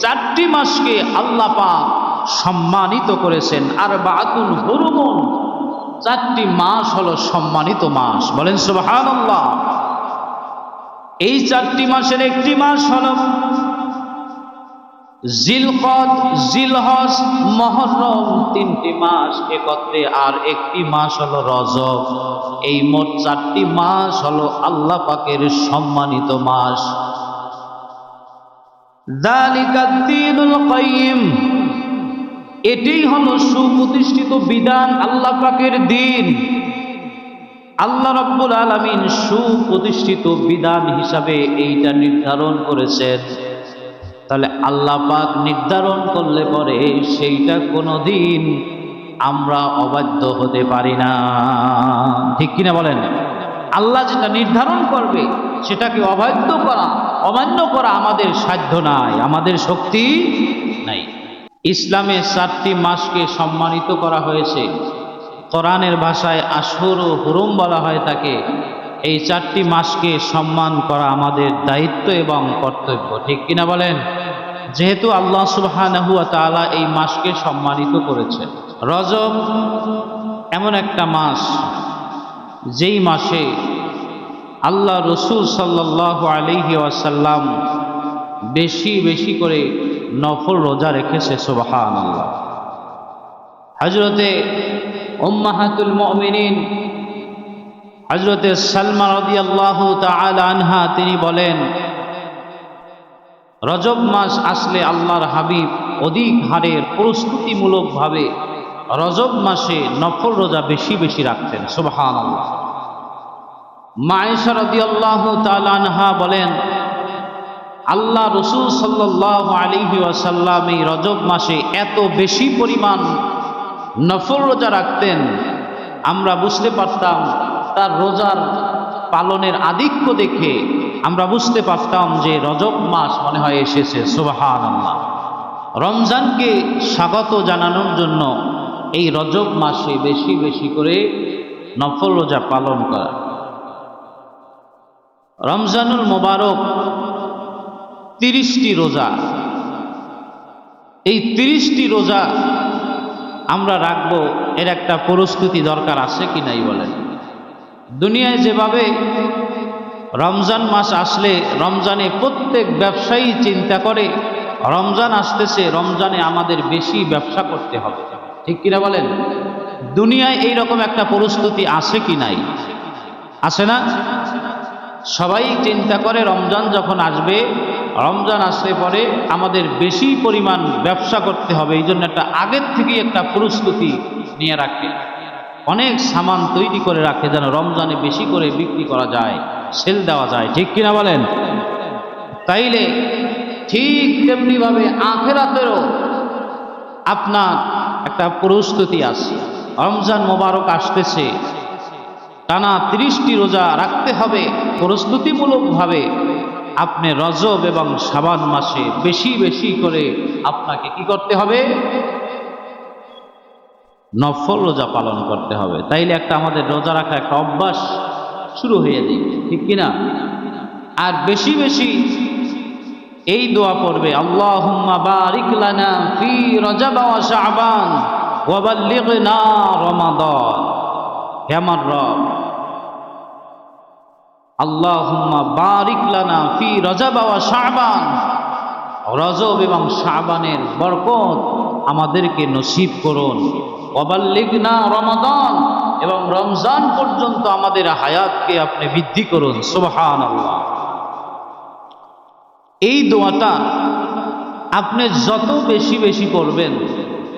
চারটি মাসকে আল্লাহ সম্মানিত করেছেন। আর বাতুল হরুমন। চারটি মাস হলো সম্মানিত মাস। বলেন সুবহানাল্লাহ। এই চারটি মাসের একটি মাস হলো জিলকদ, জিলহজ, মহরম তিনটি মাস একত্রে, আর একটি মাস হলো রজব। এই মোট চারটি মাস হলো আল্লাহ পাকের সম্মানিত মাস। এটাই হলো সুপ্রতিষ্ঠিত বিধান, আল্লাহ পাকের দিন। আল্লাহ রব্বুল আলামিন সুপ্রতিষ্ঠিত বিধান হিসাবে এইটা নির্ধারণ করেছেন। তাহলে আল্লাহ পাক নির্ধারণ করলে পরে সেইটা কোনোদিন আমরা অবাধ্য হতে পারি না। ঠিক কিনা বলেন? আল্লাহ যেটা নির্ধারণ করবে, সেটাকে অবাধ্য করা। অমান্য করা আমাদের সাধ্য নাই, আমাদের শক্তি নাই। ইসলামে চারটি মাসকে সম্মানিত করা হয়েছে। কোরআনের ভাষায় আসর ও হুরুম বলা হয় তাকে। এই চারটি মাসকে সম্মান করা আমাদের দায়িত্ব এবং কর্তব্য, ঠিক কিনা বলেন? যেহেতু আল্লাহ সুবহানাহু ওয়া তাআলা এই মাসকে সম্মানিত করেছেন। রজব এমন একটা মাস, যেই মাসে আল্লাহ রসুল সাল্লাহ আলহি ওয়াসাল্লাম বেশি বেশি করে নফল রোজা রেখেছে সুবাহান আল্লাহ হজরতে উম্মাহাতুল মমিনিন হজরতে সালমা রদি আল্লাহ আনহা, তিনি বলেন, রজব মাস আসলে আল্লাহর হাবিব অধিক হারের প্রস্তুতিমূলকভাবে রজব মাসে নফল রোজা বেশি বেশি রাখতেন সুবাহান আল্লাহ মায়েশা রদি আল্লাহ তালানহা বলেন, আল্লাহ রসুল সাল্লাহ আলিহি ওয়াসাল্লাম এই রজব মাসে এত বেশি পরিমাণ নফল রোজা রাখতেন। আমরা বুঝতে পারতাম তার রোজার পালনের আধিক্য দেখে আমরা বুঝতে পারতাম যে রজব মাস মনে হয় এসেছে। সুবাহান আল্লাহ রমজানকে স্বাগত জানানোর জন্য এই রজব মাসে বেশি বেশি করে নফল রোজা পালন করা। রমজানুল মোবারক তিরিশটি রোজা। এই তিরিশটি রোজা আমরা রাখব, এর একটা প্রস্তুতি দরকার আছে কি নাই বলেন? দুনিয়ায় যেভাবে রমজান মাস আসলে, রমজানে প্রত্যেক ব্যবসায়ী চিন্তা করে, রমজান আসতেছে, রমজানে আমাদের বেশি ব্যবসা করতে হবে। ঠিক কিনা বলেন? দুনিয়ায় এই রকম একটা প্রস্তুতি আছে কি নাই? আছে না? সবাই চিন্তা করে রমজান যখন আসবে, রমজান আসলে পরে আমাদের বেশি পরিমাণ ব্যবসা করতে হবে, এই জন্য একটা আগের থেকেই একটা প্রস্তুতি নিয়ে রাখে অনেক সামান তৈরি করে রাখে যেন রমজানে বেশি করে বিক্রি করা যায়, সেল দেওয়া যায়, ঠিক কিনা বলেন? তাইলে ঠিক তেমনিভাবে আখেরাতেরও আপনার একটা প্রস্তুতি আছে। রমজান মোবারক আসতেছে টানা ত্রিশটি রোজা রাখতে হবে, প্রস্তুতিমূলকভাবে। আপনি রজব এবং সাবান মাসে বেশি বেশি করে আপনাকে কি করতে হবে? নফল রোজা পালন করতে হবে। তাইলে একটা আমাদের রোজা রাখা একটা অভ্যাস শুরু হয়ে যাবে ঠিক কিনা? আর বেশি বেশি এই দোয়া পড়বে, আল্লাহুম্মা বারিক হে আমার রব আল্লাহুম্মা বারিক লানা ফি রজব ওয়া শাবান। রজব এবং শাবানের বরকত আমাদেরকে নসিব করুন। অবাল্লিগনা রমাদান এবং রমজান পর্যন্ত আমাদের হায়াতকে আপনি বৃদ্ধি করুন। সুবহান আল্লাহ এই দোয়াটা আপনি যত বেশি বেশি করবেন,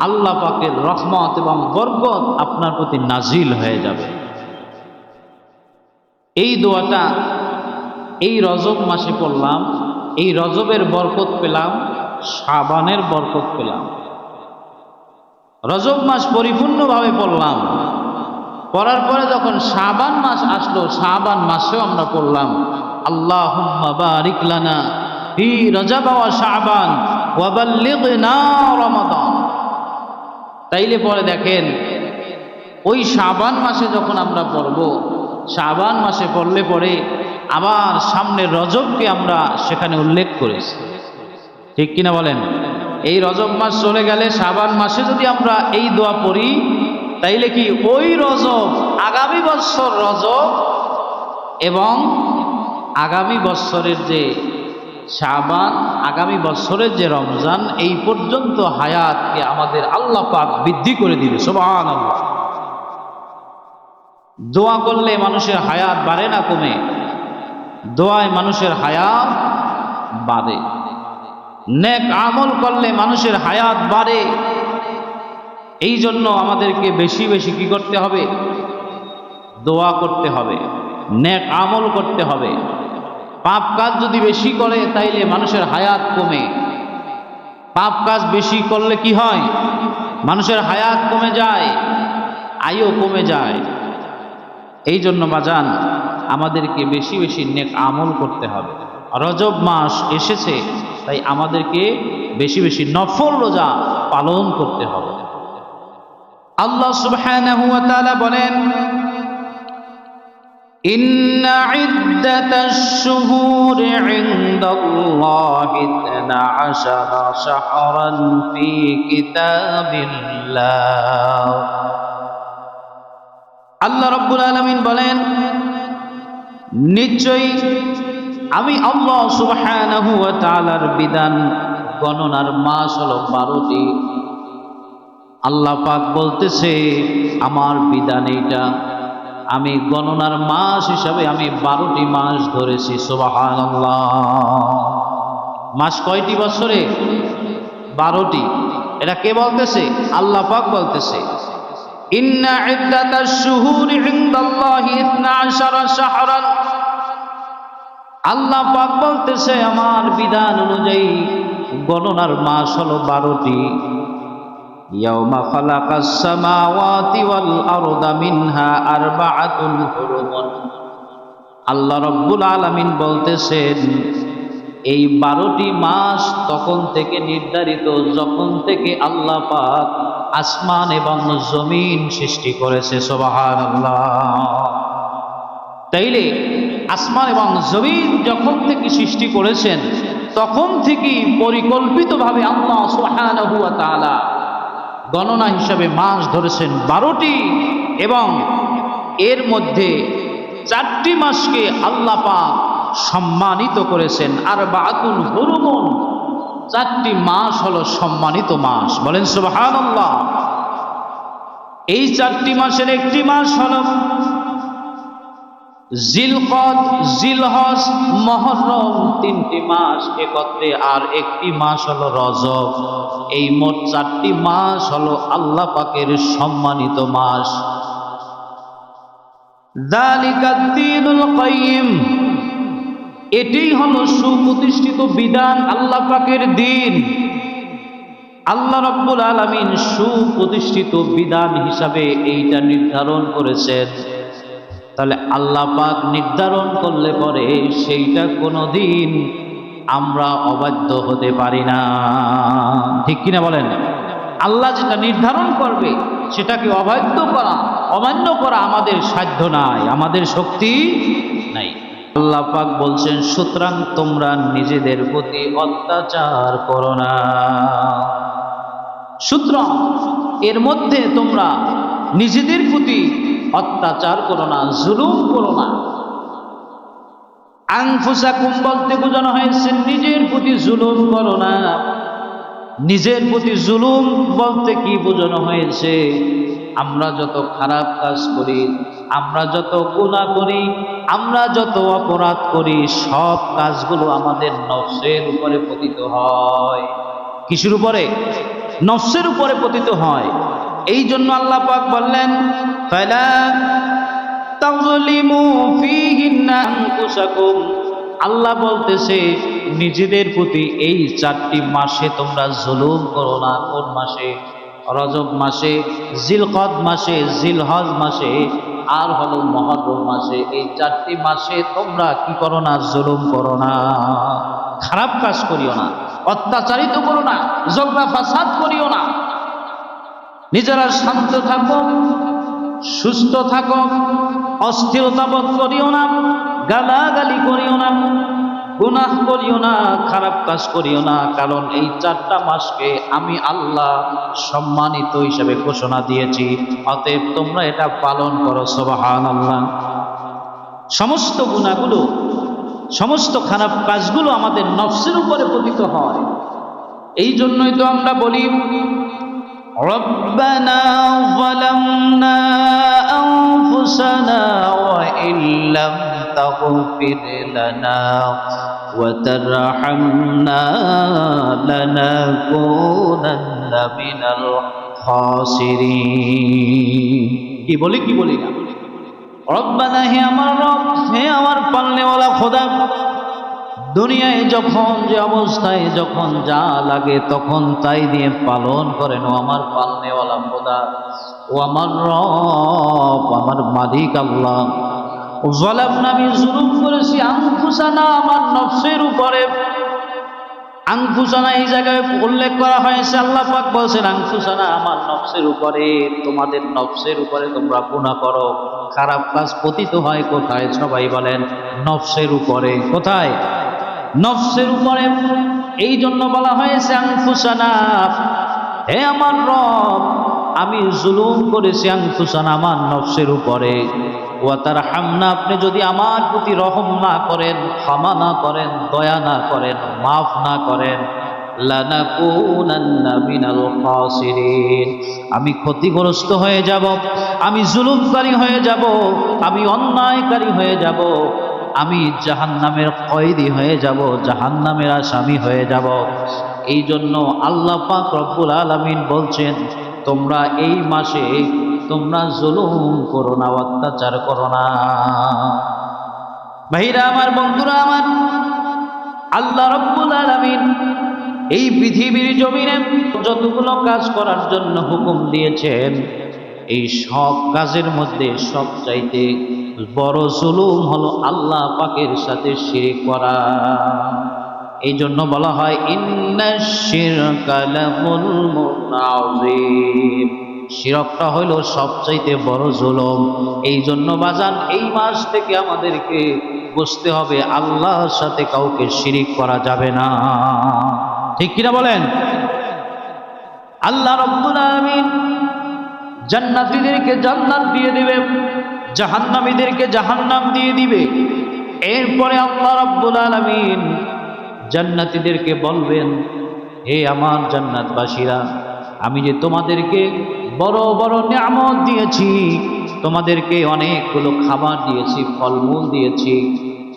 আল্লাহ পাকের রহমত এবং বরকত আপনার প্রতি নাজিল হয়ে যাবে। এই দোয়াটা, এই রজব মাসে পড়লাম, এই রজবের বরকত পেলাম সাবানের বরকত পেলাম। রজব মাস পরিপূর্ণভাবে পড়লাম। পড়ার পরে যখন সাবান মাস আসলো সাবান মাসেও আমরা পড়লাম আল্লাহ বারিক লানা ফি রজব ওয়া শাবান ওয়া বাল্লিগনা রমাদান। তাইলে পরে দেখেন, ওই সাবান মাসে যখন আমরা পড়ব শাবান মাসে পড়লে পরে আবার সামনে রজবকে আমরা সেখানে উল্লেখ করেছি। ঠিক কিনা বলেন? এই রজব মাস চলে গেলে শাবান মাসে যদি আমরা এই দোয়া পড়ি, তাইলে কি ওই রজব, আগামী বছর রজব এবং আগামী বছরের যে শাবান, আগামী বছরের যে রমজান, এই পর্যন্ত হায়াতকে আমাদের আল্লাহ পাক বৃদ্ধি করে দিবে। সোবান আল্লাহ দোয়া করলে মানুষের হায়াত বাড়ে না কমে? দোয়ায় মানুষের হায়াত বাড়ে। নেক আমল করলে মানুষের হায়াত বাড়ে। এই জন্য আমাদেরকে বেশি বেশি কি করতে হবে? দোয়া করতে হবে, নেক আমল করতে হবে। পাপ কাজ যদি বেশি করে, তাইলে মানুষের হায়াত কমে। পাপ কাজ বেশি করলে কি হয়? মানুষের হায়াত কমে যায় আয়ও কমে যায়। এই জন্য বাজান আমাদেরকে বেশি বেশি নেক আমল করতে হবে রজব মাস এসেছে তাই আমাদেরকে বেশি বেশি নফল রোজা পালন করতে হবে আল্লাহ সুবহানাহু ওয়া তাআলা বলেন إن عدة الشهور عند الله اثنا عشر شهرا في كتاب الله আল্লাহ রব্বুল আলমিন বলেন, নিশ্চয়ই আমি আল্লাহ সুবহানাহু বিধান গণনার মাস হলো বারোটি। আল্লাহ পাক বলতেছে, আমার বিধান এইটা। আমি গণনার মাস হিসাবে আমি বারোটি মাস ধরেছি সুবাহান মাস কয়টি বছরে? বারোটি। এটা কে বলতেছে? আল্লাহ পাক বলতেছে। ইন্না ইদ্দাতাশ শুহুরি ইনদাল্লাহি 12 শাহরান। আল্লাহ পাক বলতেছে, আমার বিধান অনুযায়ী গণনার মাস হলো বারোটি। ইয়াউমা খালাকাস সামাওয়াতি ওয়াল আরদা মিনহা আরবাআতুন হুরুমুন। আল্লাহ রব্বুল আলামিন বলতেছেন, এই বারোটি মাস তখন থেকে নির্ধারিত, যখন থেকে আল্লাহ পাক আসমান এবং জমিন সৃষ্টি করেছে সোবাহান তাইলে আসমান এবং জমিন যখন থেকে সৃষ্টি করেছেন, তখন থেকেই পরিকল্পিতভাবে আল্লাহ সুবহানাহু ওয়া তাআলা গণনা হিসাবে মাস ধরেছেন বারোটি এবং এর মধ্যে চারটি মাসকে আল্লাহ পাক সম্মানিত করেছেন। আর বাতুল হরুমন চারটি মাস হলো সম্মানিত মাস। বলেন সুবাহান এই চারটি মাসের একটি মাস হল জিলকদ, জিলহজ, মহরম তিনটি মাস একত্রে, আর একটি মাস হলো রজব। এই মোট চারটি মাস হলো আল্লাহ পাকের সম্মানিত মাস। দালিকাদ্দিনুল কাইয়িম। এটাই হলো সুপ্রতিষ্ঠিত বিধান আল্লাহ পাকের দিন। আল্লাহ রব্বুল আলমিন সুপ্রতিষ্ঠিত বিধান হিসাবে এইটা নির্ধারণ করেছেন। তাহলে আল্লাহ পাক নির্ধারণ করলে পরে সেইটা কোনো দিন আমরা অবাধ্য হতে পারি না। ঠিক কিনা বলেন? আল্লাহ যেটা নির্ধারণ করবে, সেটাকে অবাধ্য করা, অমান্য করা আমাদের সাধ্য নাই, আমাদের শক্তি নাই। আল্লাহ পাক বলছেন, সুতরাং তোমরা নিজেদের প্রতি অত্যাচার করো না। সুতরাং এর মধ্যে তোমরা নিজেদের প্রতি অত্যাচার করো না, জুলুম করো না। আংফুসাকুম বলতে বোঝানো হয়েছে, নিজের প্রতি জুলুম করো না। নিজের প্রতি জুলুম বলতে কি বোঝানো হয়েছে? আমরা যত খারাপ কাজ করি, আমরা যত গুণা করি, আমরা যত অপরাধ করি, সব কাজগুলো আমাদের নফসের উপরে পতিত হয়। কিসের উপরে? নফসের উপরে পতিত হয়। এই জন্য আল্লাহ পাক বললেন, ফালা তাযলিমু ফীহিন্না আনফুসাকুম। আল্লাহ বলতেছে, নিজেদের প্রতি এই চারটি মাসে তোমরা জুলুম করো না। কোন মাসে? রজব মাসে, জিলকদ মাসে, জিলহজ মাসে, আর হলো মহরম মাসে। এই চারটি মাসে তোমরা কি করো না? জুলুম করো না। খারাপ কাজ করিও না, অত্যাচারিত করো না জগনা ফাসাদ করিও না। নিজেরা শান্ত থাকো, সুস্থ থাকো, অস্থিরতা বোধ করিও না। গালাগালি করিও না গুনাহ করিও না খারাপ কাজ করিও না কারণ এই চারটা মাসকে আমি আল্লাহ সম্মানিত হিসেবে ঘোষণা দিয়েছি অতএব তোমরা এটা পালন করো সবাহান আল্লাহ সমস্ত গুণাগুলো সমস্ত খারাপ কাজগুলো আমাদের নফসের উপরে পতিত হয় এই জন্যই তো আমরা বলি ربنا ظلمنا أنفسنا وإن لم تغفر لنا وترحمنا لنكونن من الخاسرين কি বলি কি বলি না রব্বানা হে আমার রব হে আমার পালনেওয়ালা খোদা দুনিয়ায় যখন যে অবস্থায় যখন যা লাগে তখন তাই দিয়ে পালন করেন। ও আমার পালনেওয়ালা খোদা, ও আমার রব, আমার মালিক আল্লাহ। জলাম করেছি আংফুসানা আমার নফসের উপরে। এই জায়গায় উল্লেখ করা হয়েছে, আল্লাহ পাক বলছেন আমার নফসের উপরে, তোমাদের নফসের উপরে তোমরা গুণা করো। খারাপ কাজ পতিত হয় কোথায়? সবাই বলেন, নফসের উপরে। কোথায়? নফসের উপরে। এই জন্য বলা হয়েছে আংফুসানা হে আমার রব, আমি জুলুম করেছি আংফুসানা আমার নফসের উপরে। ওয়া তার হামনা আপনি যদি আমার প্রতি রহম না করেন, ক্ষমা না করেন, দয়া না করেন, মাফ না করেন আমি ক্ষতিগ্রস্ত হয়ে যাব, আমি জুলুমকারী হয়ে যাব, আমি অন্যায়কারী হয়ে যাব। আমি জাহান্নামের কয়েদি হয়ে যাব, জাহান্নামের আসামি হয়ে যাব। এই জন্য আল্লাহ পাক রব্বুল আলামিন বলছেন, তোমরা এই মাসে তোমরা জুলুম করো না, অত্যাচার করো না। ভাইরা আমার, বন্ধুরা আমার, আল্লাহ রব্বুল আলামিন এই পৃথিবীর জমিনে যতগুলো কাজ করার জন্য হুকুম দিয়েছেন, এই সব কাজের মধ্যে সব চাইতে বড় জুলুম হলো আল্লাহ পাকের সাথে শিরিক করা। এই জন্য বলা হয় শিরকটা হইল সবচাইতে বড় জুলুম। এই জন্য বাজান, এই মাস থেকে আমাদেরকে বুঝতে হবে, আল্লাহর সাথে কাউকে শিরিক করা যাবে না। ঠিক কিনা বলেন? আল্লাহ রব্বুল আলামিন জান্নাতীদেরকে জান্নাত দিয়ে দিবে জাহান্নামীদেরকে জাহান্নাম দিয়ে দিবে। এরপরে আল্লাহ রাব্বুল আলামিন জান্নাতীদেরকে বলবেন, হে আমার জান্নাতবাসীরা, আমি যে তোমাদেরকে বড় বড় নিয়ামত দিয়েছি, তোমাদেরকে অনেকগুলো খাবার দিয়েছি, ফলমূল দিয়েছি,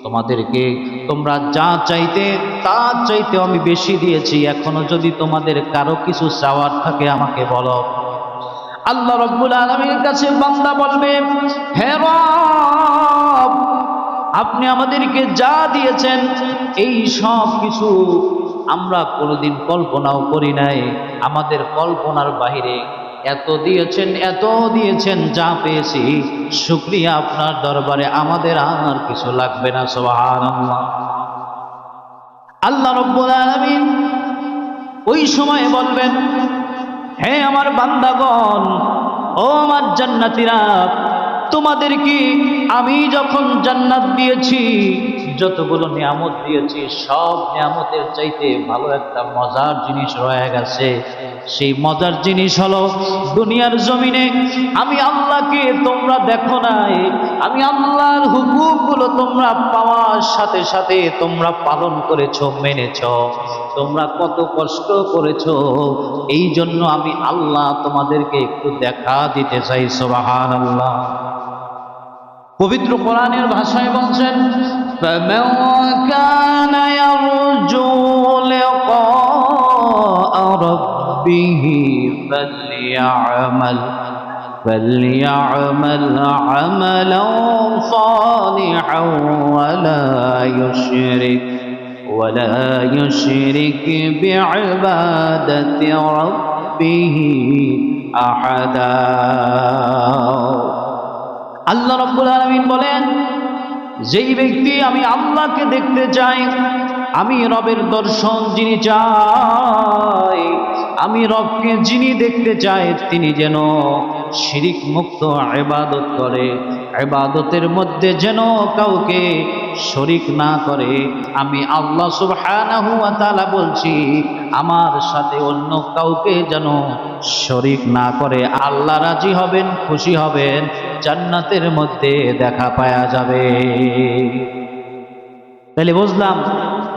তোমাদেরকে তোমরা যা চাইতে, তা চাইতে আমি বেশি দিয়েছি, এখনও যদি তোমাদের কারও কিছু চাওয়ার থাকে আমাকে বলো। আল্লাহ রব্বুল আলমীর কাছে বান্দা বলবে, হে রব, আপনি আমাদেরকে যা দিয়েছেন, এই সব কিছু আমরা কোনোদিন কল্পনাও করি নাই। আমাদের কল্পনার বাহিরে এত দিয়েছেন এত দিয়েছেন, যা পেয়েছি। শুক্রিয়া আপনার দরবারে, আমাদের আর কিছু লাগবে না সোহান আল্লাহ রব্বুল আলমিন ওই সময় বলবেন হে আমার বান্দাগণ ও আমার জান্নাতিরা তোমাদের কি আমি যখন জান্নাত দিয়েছি যতগুলো নিয়ামত দিয়েছি, সব নিয়ামতের চাইতে ভালো একটা মজার জিনিস রয়ে গেছে। সেই মজার জিনিস হলো, দুনিয়ার জমিনে আমি আল্লাহকে তোমরা দেখো নাই, আমি আল্লাহর হুকুমগুলো তোমরা পাওয়ার সাথে সাথে তোমরা পালন করেছ, মেনেছ, তোমরা কত কষ্ট করেছ এই জন্য আমি আল্লাহ তোমাদেরকে একটু দেখা দিতে চাই সোবাহান আল্লাহ পবিত্র কোরআনের ভাষায় বলছেন فَمَنْ كَانَ يَرْجُو لِقَاءَ رَبِّهِ فَلْيَعْمَلْ فَلْيَعْمَلْ عَمَلًا صَالِحًا وَلَا يُشْرِكْ ولا يشرك بعبادة ربه أحدا আল্লাহ রব্বুল আলমিন বলেন, যেই ব্যক্তি আমি আল্লাহকে দেখতে চাই, আমি রবের দর্শন যিনি চাই, আমি রবকে যিনি দেখতে চাই, তিনি যেন শিরিক মুক্ত এবাদত করে এবাদতের মধ্যে যেন কাউকে শরিক না করে আমি আল্লাহ সুবহানাহু ওয়া তাআলা বলছি, আমার সাথে অন্য কাউকে যেন শরিক না করে আল্লাহ রাজি হবেন, খুশি হবেন, জান্নাতের মধ্যে দেখা পাওয়া যাবে। তাহলে বুঝলাম,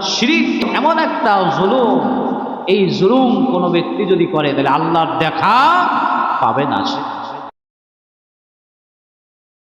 শিরিক এমন একটা জুলুম। এই জুলুম কোনো ব্যক্তি যদি করে, তাহলে আল্লাহর দেখা পাবে না সে।